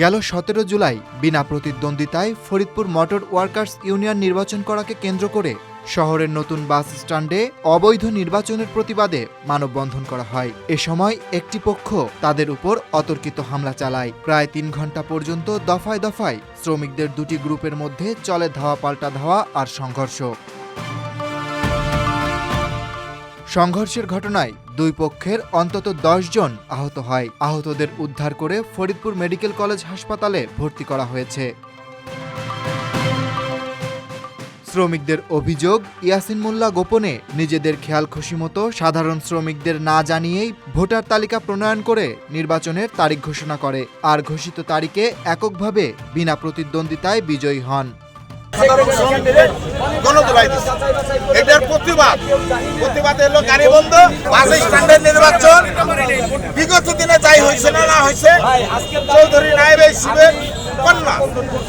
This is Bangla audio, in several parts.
গেল সতেরো জুলাই বিনা প্রতিদ্বন্দ্বিতায় ফরিদপুর মোটর ওয়ার্কার্স ইউনিয়ন নির্বাচন করাকে কেন্দ্র করে শহরের নতুন বাস স্ট্যান্ডে অবৈধ নির্বাচনের প্রতিবাদে মানববন্ধন করা হয়। এ সময় একটি পক্ষ তাদের উপর অতর্কিত হামলা চালায়। প্রায় তিন ঘণ্টা পর্যন্ত দফায় দফায় শ্রমিকদের দুটি গ্রুপের মধ্যে চলে ধাওয়া পাল্টা ধাওয়া আর সংঘর্ষ। সংঘর্ষের ঘটনায় দুই পক্ষের অন্তত দশ জন আহত হয়। আহতদের উদ্ধার করে ফরিদপুর মেডিকেল কলেজ হাসপাতালে ভর্তি করা হয়েছে। শ্রমিকদের অভিযোগ, ইয়াসিন মোল্লা গোপনে নিজেদের খেয়াল খুশি মতো সাধারণ শ্রমিকদের না জানিয়েই ভোটার তালিকা প্রণয়ন করে নির্বাচনের তারিখ ঘোষণা করে আর ঘোষিত তারিখে এককভাবে বিনা প্রতিদ্বন্দ্বিতায় বিজয়ী হন সাধারণ শ্রমিকদের গণদোলাই দিচ্ছে এটার প্রতিবাদ প্রতিবাদ এলো গাড়ি বন্ধ, বাস স্ট্যান্ডের নির্বাচন। বিগত দিনে যাই হয়েছে না না হয়েছে চৌধুরী নায়েব শিবের কন্যা।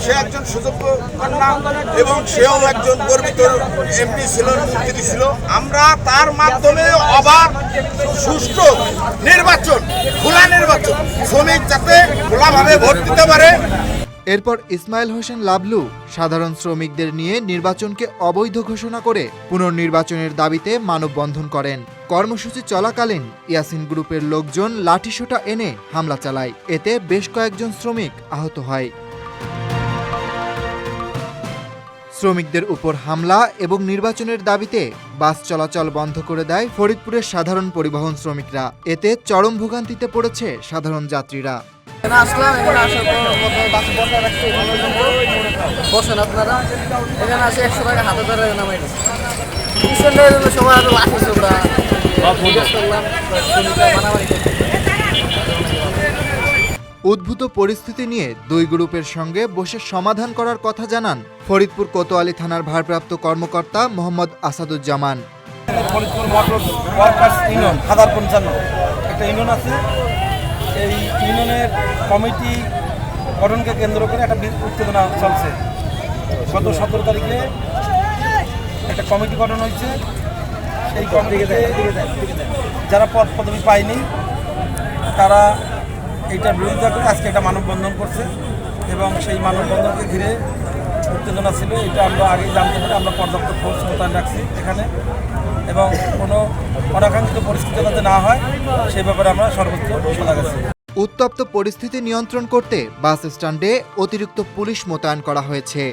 সে একজন সুযোগ্য কন্যা এবং সেও একজন গর্বিত এমপি ছিল, মন্ত্রী ছিল। আমরা তার মাধ্যমে অবাধ, সুষ্ঠু নির্বাচন, খোলা নির্বাচন, শ্রমিক যাতে খোলাভাবে ভোট দিতে পারে। এরপর ইসমাইল হোসেন লাবলু সাধারণ শ্রমিকদের নিয়ে নির্বাচনকে অবৈধ ঘোষণা করে পুনর্নির্বাচনের দাবিতে মানববন্ধন করেন। কর্মসূচি চলাকালীন ইয়াসিন গ্রুপের লোকজন লাঠিসোঁটা এনে হামলা চালায়। এতে বেশ কয়েকজন শ্রমিক আহত হয়। শ্রমিকদের উপর হামলা এবং নির্বাচনের দাবিতে বাস চলাচল বন্ধ করে দেয় ফরিদপুরের সাধারণ পরিবহন শ্রমিকরা। এতে চরম ভোগান্তিতে পড়েছে সাধারণ যাত্রীরা। এখানে আসলাম এখানে আসার পর বসেন আপনারা। এখানে আসে একশো টাকা হাতে ধরে নামাই জন্য সবাই আরও। উদ্ভূত পরিস্থিতি নিয়ে দুই গ্রুপের সঙ্গে বসে সমাধান করার কথা জানান ফরিদপুর কোতোয়ালি থানার ভারপ্রাপ্ত কর্মকর্তা Mohammad Asaduzzaman. Faridpur motor workers union হাজার পঞ্চান্ন। একটা ইউনিয়ন আছে এই ইউনিয়নের কমিটি গঠনকে কেন্দ্র করে একটা উত্তেজনা চলছে। গত সতেরো তারিখে একটা কমিটি গঠন হয়েছে। সেই কমিটিতে যারা পদ পদবি পায়নি, তারা এইটার বিরোধিতা করে আজকে একটা মানববন্ধন করছে এবং সেই মানববন্ধনকে ঘিরে উত্তেজনা ছিল, এটা আমরা আগেই জানতে পারি আমরা পর্যাপ্ত ফোর্স মোতায়েন রাখছি এখানে। এবং কোনো অনাকাঙ্ক্ষিত পরিস্থিতি যাতে না হয় সেই ব্যাপারে আমরা সর্বোচ্চ সজাগ আছি। উত্তপ্ত পরিস্থিতি নিয়ন্ত্রণ করতে বাস স্ট্যান্ডে অতিরিক্ত পুলিশ মোতায়েন করা হয়েছে।